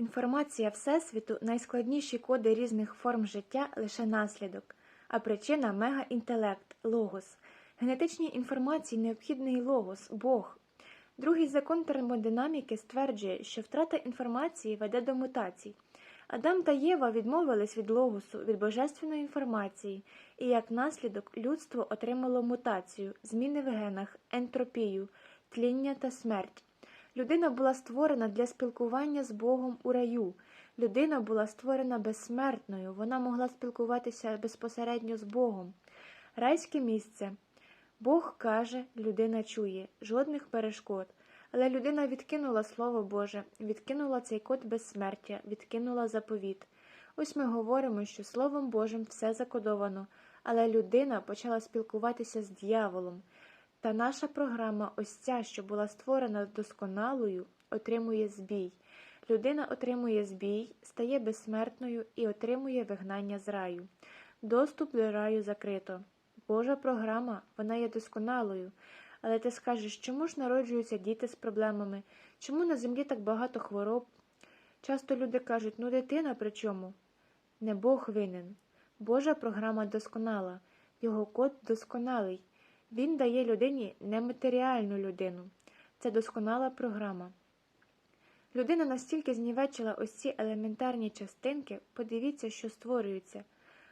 Інформація Всесвіту, найскладніші коди різних форм життя лише наслідок, а причина мегаінтелект, логос. Генетичній інформації необхідний логос, Бог. Другий закон термодинаміки стверджує, що втрата інформації веде до мутацій. Адам та Єва відмовились від логосу, від божественної інформації, і як наслідок людство отримало мутацію, зміни в генах, ентропію, тління та смерть. Людина була створена для спілкування з Богом у раю. Людина була створена безсмертною, вона могла спілкуватися безпосередньо з Богом. Райське місце. Бог каже, людина чує, жодних перешкод. Але людина відкинула Слово Боже, відкинула цей код безсмертя, відкинула заповіт. Ось ми говоримо, що Словом Божим все закодовано, але людина почала спілкуватися з дьяволом. Та наша програма, ось ця, що була створена досконалою, отримує збій. Людина отримує збій, стає безсмертною і отримує вигнання з раю. Доступ до раю закрито. Божа програма, вона є досконалою. Але ти скажеш, чому ж народжуються діти з проблемами? Чому на землі так багато хвороб? Часто люди кажуть, ну дитина при чому? Не Бог винен. Божа програма досконала, його код досконалий. Він дає людині нематеріальну людину. Це досконала програма. Людина настільки знівечила ось ці елементарні частинки, подивіться, що створюються.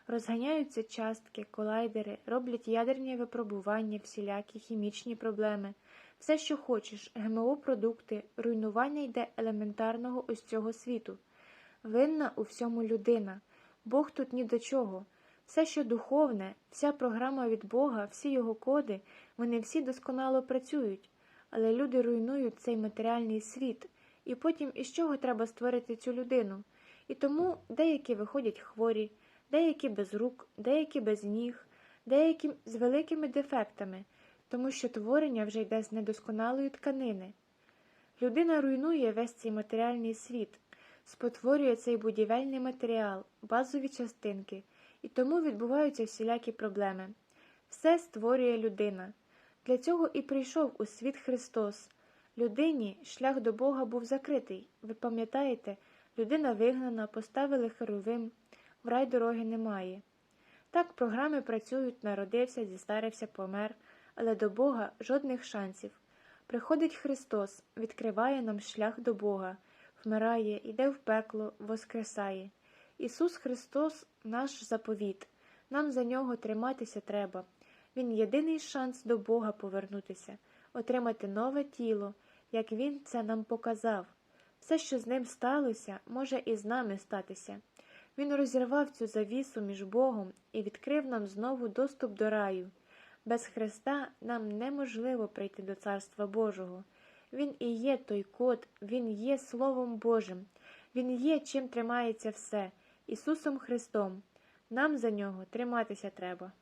Розганяються частки, колайдери, роблять ядерні випробування, всілякі хімічні проблеми, все, що хочеш, ГМО-продукти, руйнування йде елементарного ось цього світу. Винна у всьому людина. Бог тут ні до чого. Все, що духовне, вся програма від Бога, всі його коди, вони всі досконало працюють, але люди руйнують цей матеріальний світ, і потім із чого треба створити цю людину. І тому деякі виходять хворі, деякі без рук, деякі без ніг, деякі з великими дефектами, тому що творення вже йде з недосконалої тканини. Людина руйнує весь цей матеріальний світ, спотворює цей будівельний матеріал, базові частинки, і тому відбуваються всілякі проблеми. Все створює людина. Для цього і прийшов у світ Христос. Людині шлях до Бога був закритий. Ви пам'ятаєте, людина вигнана, поставили херовим, в рай дороги немає. Так програми працюють, народився, зістарився, помер, але до Бога жодних шансів. Приходить Христос, відкриває нам шлях до Бога, вмирає, йде в пекло, воскресає. Ісус Христос наш заповіт, нам за нього триматися треба. Він єдиний шанс до Бога повернутися, отримати нове тіло, як Він це нам показав. Все, що з ним сталося, може і з нами статися. Він розірвав цю завісу між Богом і відкрив нам знову доступ до раю. Без Христа нам неможливо прийти до Царства Божого. Він і є той код, Він є Словом Божим, Він є, чим тримається все, Ісусом Христом. Нам за нього триматися треба.